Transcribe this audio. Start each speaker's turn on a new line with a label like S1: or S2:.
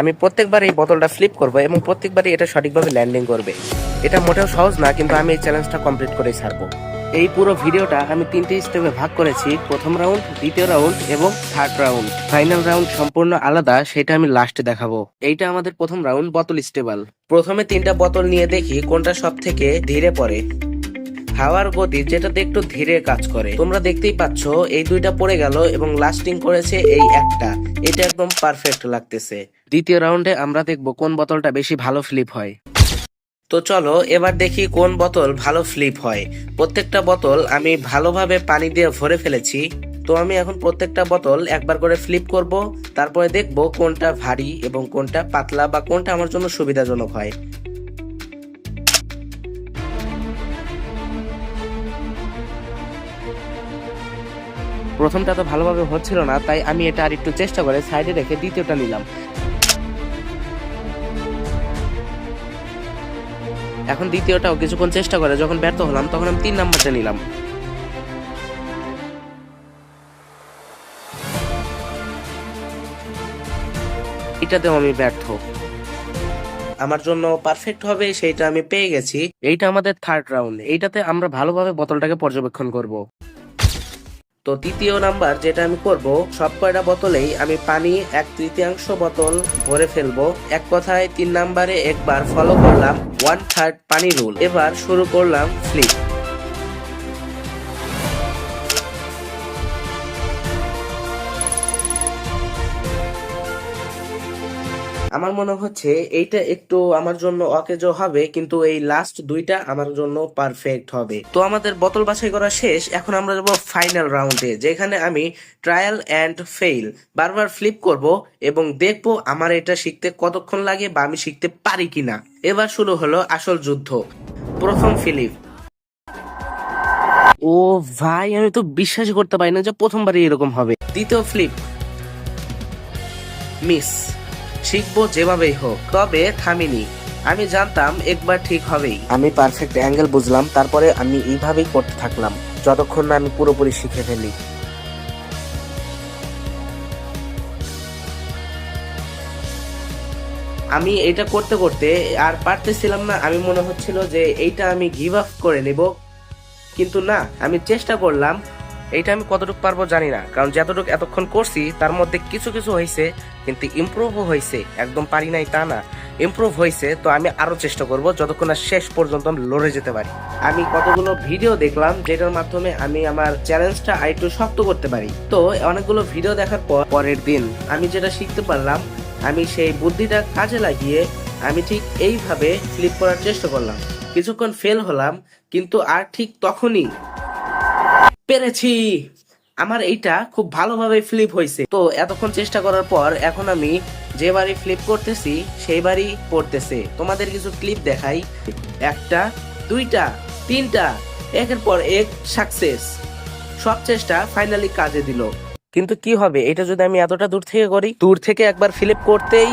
S1: আমি প্রত্যেকবার এই বোতলটা ফ্লিপ করব এবং প্রত্যেকবারই এটা সঠিকভাবে ল্যান্ডিং করবে। এটা মোটেও সহজ না, কিন্তু আমি এই চ্যালেঞ্জটা কমপ্লিট করেই ছাড়বো। এই পুরো ভিডিওটা আমি তিনটে স্টেপে ভাগ করেছি। প্রথম রাউন্ড দ্বিতীয় রাউন্ড এবং থার্ড রাউন্ড ফাইনাল রাউন্ড সম্পূর্ণ আলাদা, সেটা আমি লাস্টে দেখাবো। এইটা আমাদের প্রথম রাউন্ড বোতল স্টেবল প্রথমে তিনটা বোতল নিয়ে দেখি কোনটা সব থেকে ধীরে পড়ে। হাওয়ার গতি যেটাতে একটু ধীরে কাজ করে। তোমরা দেখতেই পাচ্ছ, এই দুইটা পড়ে গেল এবং লাস্টিং করেছে এই একটা। এটা একদম পারফেক্ট লাগতেছে। দ্বিতীয় রাউন্ডে আমরা দেখব কোন বোতলটা বেশি ভালো ফ্লিপ হয়। তো চলো, এবার দেখি কোন বোতল ভালো ফ্লিপ হয়। প্রত্যেকটা বোতল আমি ভালোভাবে পানি দিয়ে ভরে ফেলেছি। তো আমি এখন প্রত্যেকটা বোতল একবার করে ফ্লিপ করব। তারপরে দেখব কোনটা ভারী এবং কোনটা পাতলা বা কোনটা আমার জন্য সুবিধাজনক হয়। প্রথমটা তো ভালোভাবে হচ্ছিল না, তাই আমি এটা আর একটু চেষ্টা করে সাইডে রেখে দ্বিতীয়টা নিলাম। এখন দ্বিতীয়টাও কিছুক্ষণ চেষ্টা করে, যখন ব্যর্থ হলাম তখন আমি তিন নাম্বারটা নিলাম। এটাতেও আমি ব্যর্থ। আমার জন্য পারফেক্ট হবে, সেইটা আমি পেয়ে গেছি। এইটা আমাদের থার্ড রাউন্ড এইটাতে আমরা ভালোভাবে বোতলটাকে পর্যবেক্ষণ করব। তো তৃতীয় নাম্বার যেটা আমি করব, সব কয়টা বোতলেই আমি পানি, এক তৃতীয়াংশ বোতল ভরে ফেলব। এক কথায় তিন নাম্বারে একবার ফলো করলাম ওয়ান থার্ড পানি রুল। এবার শুরু করলাম ফ্লিপ আমার মনে হচ্ছে এইটা একটু আমার জন্য অকেজ হবে, কিন্তু এই লাস্ট দুইটা আমার জন্য পারফেক্ট হবে। তো আমাদের বোতল বাছাই করা শেষ, এখন আমরা যাব ফাইনাল রাউন্ডে যেখানে আমি ট্রায়াল অ্যান্ড ফেইল বারবার ফ্লিপ করব এবং দেখব আমার এটা শিখতে কতক্ষণ লাগে বা আমি শিখতে পারি কিনা। এবার শুরু হলো আসল যুদ্ধ, প্রথম ফিলিপ ও ভাই, আমি তো বিশ্বাস করতে পারি না যে প্রথমবারই এরকম হবে। দ্বিতীয় ফ্লিপ মিস শিখব যেভাবেই হোক তবে থামিনি। আমি জানতাম একবার ঠিক হবেই। আমি পারফেক্ট অ্যাঙ্গেল বুঝলাম তারপরে আমি এইভাবেই করতে থাকলাম যতক্ষণ না আমি পুরোপুরি শিখে ফেলি। আমি এটা করতে করতে আর পারতেছিলাম না আমি মনে হচ্ছিল যে এইটা আমি গিভ আপ করে নেব। কিন্তু না আমি চেষ্টা করলাম এইটা আমি কতটুকু পারব জানি না। কারণ যতটুকু এতক্ষণ করছি, তার মধ্যে কিছু কিছু হয়েছে, কিন্তু ইমপ্রুভও হয়েছে। একদম পারি নাই তা না। ইমপ্রুভ হয়েছে, তো আমি আরও চেষ্টা করব যতক্ষণ না শেষ পর্যন্ত লড়ে যেতে পারি। আমি কতগুলো ভিডিও দেখলাম, যেটার মাধ্যমে আমি আমার চ্যালেঞ্জটা আরেকটু শক্ত করতে পারি। তো অনেকগুলো ভিডিও দেখার পর, পরের দিন আমি যেটা শিখতে পারলাম, আমি সেই বুদ্ধিটা কাজে লাগিয়ে আমি ঠিক এইভাবে ফ্লিপ করার চেষ্টা করলাম। কিছুক্ষণ ফেল হলাম, কিন্তু আর ঠিক তখনই পেরেছি। আমার এইটা খুব ভালোভাবে ফ্লিপ হয়েছে তো এতক্ষণ চেষ্টা করার পর এখন আমি যে বাড়ি ফ্লিপ করতেছি, সেই বাড়ি পড়তেছে। তোমাদের কিছু ক্লিপ দেখাই। একটা, দুইটা, তিনটা, একের পর এক সাকসেস সব চেষ্টা ফাইনালি কাজে দিল। কিন্তু কি হবে? এটা যদি আমি এতটা দূর থেকে করি, দূর থেকে একবার ফ্লিপ করতেই